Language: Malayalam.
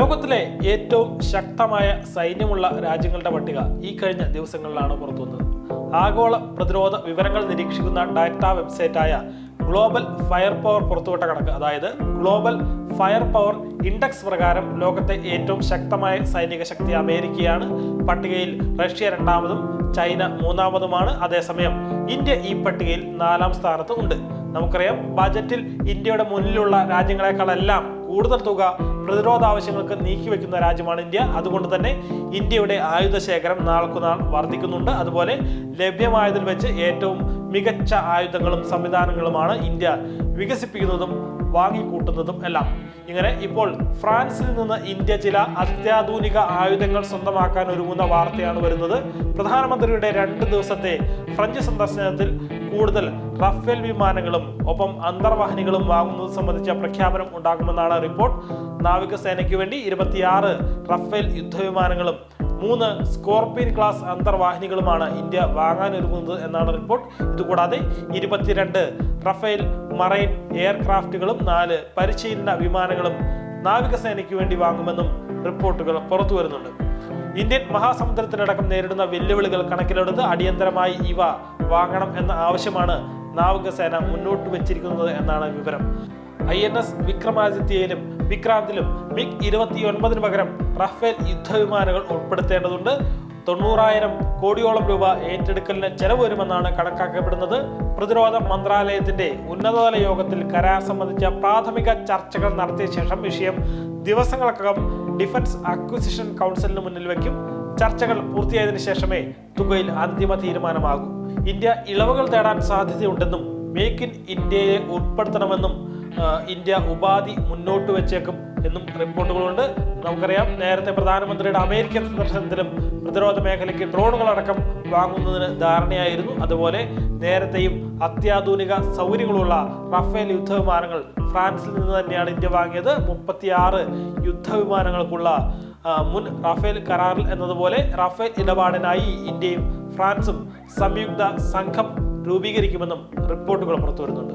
ഏറ്റവും ശക്തമായ സൈന്യമുള്ള രാജ്യങ്ങളുടെ പട്ടിക ഈ കഴിഞ്ഞ ദിവസങ്ങളിലാണ് പുറത്തുവന്നത്. ആഗോള പ്രതിരോധ വിവരങ്ങൾ നിരീക്ഷിക്കുന്ന ഡാറ്റ വെബ്സൈറ്റായ ഗ്ലോബൽ ഫയർ പവർ പുറത്തുവിട്ട കണക്ക്. അതായത് ഗ്ലോബൽ ഫയർ പവർ ഇൻഡെക്സ് പ്രകാരം ലോകത്തെ ഏറ്റവും ശക്തമായ സൈനിക ശക്തി അമേരിക്കയാണ്. പട്ടികയിൽ റഷ്യ രണ്ടാമതും ചൈന മൂന്നാമതുമാണ്. അതേസമയം ഇന്ത്യ ഈ പട്ടികയിൽ നാലാം സ്ഥാനത്ത് ഉണ്ട്. നമുക്കറിയാം ബജറ്റിൽ ഇന്ത്യയുടെ മുന്നിലുള്ള രാജ്യങ്ങളെക്കാളെല്ലാം കൂടുതൽ തുക പ്രതിരോധ ആവശ്യങ്ങൾക്ക് നീക്കിവെക്കുന്ന രാജ്യമാണ് ഇന്ത്യ. അതുകൊണ്ട് തന്നെ ഇന്ത്യയുടെ ആയുധ ശേഖരം നാൾക്കുനാൾ വർദ്ധിക്കുന്നുണ്ട്. അതുപോലെ ലഭ്യമായതിൽ വെച്ച് ഏറ്റവും മികച്ച ആയുധങ്ങളും സംവിധാനങ്ങളുമാണ് ഇന്ത്യ വികസിപ്പിക്കുന്നതും വാങ്ങിക്കൂട്ടുന്നതും എല്ലാം. ഇങ്ങനെ ഇപ്പോൾ ഫ്രാൻസിൽ നിന്ന് ഇന്ത്യ ചില അത്യാധുനിക ആയുധങ്ങൾ സ്വന്തമാക്കാൻ ഒരുങ്ങുന്ന വാർത്തയാണ് വരുന്നത്. പ്രധാനമന്ത്രിയുടെ രണ്ട് ദിവസത്തെ ഫ്രഞ്ച് സന്ദർശനത്തിൽ കൂടുതൽ റഫേൽ വിമാനങ്ങളും ഒപ്പം അന്തർവാഹിനികളും വാങ്ങുന്നത് സംബന്ധിച്ച പ്രഖ്യാപനം ഉണ്ടാകുമെന്നാണ് റിപ്പോർട്ട്. നാവികസേനയ്ക്ക് വേണ്ടി ഇരുപത്തിയാറ് റഫേൽ യുദ്ധവിമാനങ്ങളും മൂന്ന് സ്കോർപിയൻ ക്ലാസ് അന്തർവാഹിനികളുമാണ് ഇന്ത്യ വാങ്ങാനൊരുങ്ങുന്നത് എന്നാണ് റിപ്പോർട്ട്. ഇതുകൂടാതെ ഇരുപത്തിരണ്ട് റഫേൽ മറൈൻ എയർക്രാഫ്റ്റുകളും നാല് പരിശീലന വിമാനങ്ങളും നാവികസേനയ്ക്ക് വേണ്ടി വാങ്ങുമെന്നും റിപ്പോർട്ടുകൾ പുറത്തു വരുന്നുണ്ട് ഇന്ത്യൻ മഹാസമുദ്രത്തിലടക്കം നേരിടുന്ന വെല്ലുവിളികൾ കണക്കിലെടുത്ത് അടിയന്തരമായി ഇവ വാങ്ങണം എന്ന ആവശ്യമാണ് നാവികസേന മുന്നോട്ട് വെച്ചിരിക്കുന്നത് എന്നാണ് വിവരം. ഐ എൻ എസ് വിക്രമാദിത്യയിലും വിക്രാന്തിലും മിഗ് ഇരുപത്തിയൊൻപതിന് പകരം റഫേൽ യുദ്ധവിമാനങ്ങൾ ഉൾപ്പെടുത്തേണ്ടതുണ്ട്. തൊണ്ണൂറായിരം കോടിയോളം രൂപ ഏറ്റെടുക്കലിന് ചെലവ് വരുമെന്നാണ് കണക്കാക്കപ്പെടുന്നത്. പ്രതിരോധ മന്ത്രാലയത്തിന്റെ ഉന്നതതല യോഗത്തിൽ കരാർ സംബന്ധിച്ച പ്രാഥമിക ചർച്ചകൾ നടത്തിയ ശേഷം വിഷയം ദിവസങ്ങൾക്കകം ഡിഫൻസ് അക്വിസിഷൻ കൗൺസിലിന് മുന്നിൽ വയ്ക്കും ചർച്ചകൾ പൂർത്തിയായതിനു ശേഷമേ തുകയിൽ അന്തിമ തീരുമാനമാകൂ. ഇന്ത്യ ഇളവുകൾ തേടാൻ സാധ്യതയുണ്ടെന്നും മേക്ക് ഇൻ ഇന്ത്യയെ ഉൾപ്പെടുത്തണമെന്നും ഇന്ത്യ ഉപാധി മുന്നോട്ട് വെച്ചേക്കും എന്നും റിപ്പോർട്ടുകളുണ്ട്. നമുക്കറിയാം നേരത്തെ പ്രധാനമന്ത്രിയുടെ അമേരിക്കൻ സന്ദർശനത്തിലും പ്രതിരോധ മേഖലയ്ക്ക് ഡ്രോണുകളടക്കം വാങ്ങുന്നതിന് ധാരണയായിരുന്നു. അതുപോലെ നേരത്തെയും അത്യാധുനിക സൗകര്യങ്ങളുള്ള റഫേൽ യുദ്ധവിമാനങ്ങൾ ഫ്രാൻസിൽ നിന്ന് തന്നെയാണ് ഇന്ത്യ വാങ്ങിയത്. മുപ്പത്തിയാറ് യുദ്ധവിമാനങ്ങൾക്കുള്ള മുൻ റഫേൽ കരാറിൽ എന്നതുപോലെ റഫേൽ ഇടപാടിനായി ഇന്ത്യയും ഫ്രാൻസും സംയുക്ത സംഘം രൂപീകരിക്കുമെന്നും റിപ്പോർട്ടുകൾ പുറത്തുവരുന്നുണ്ട്.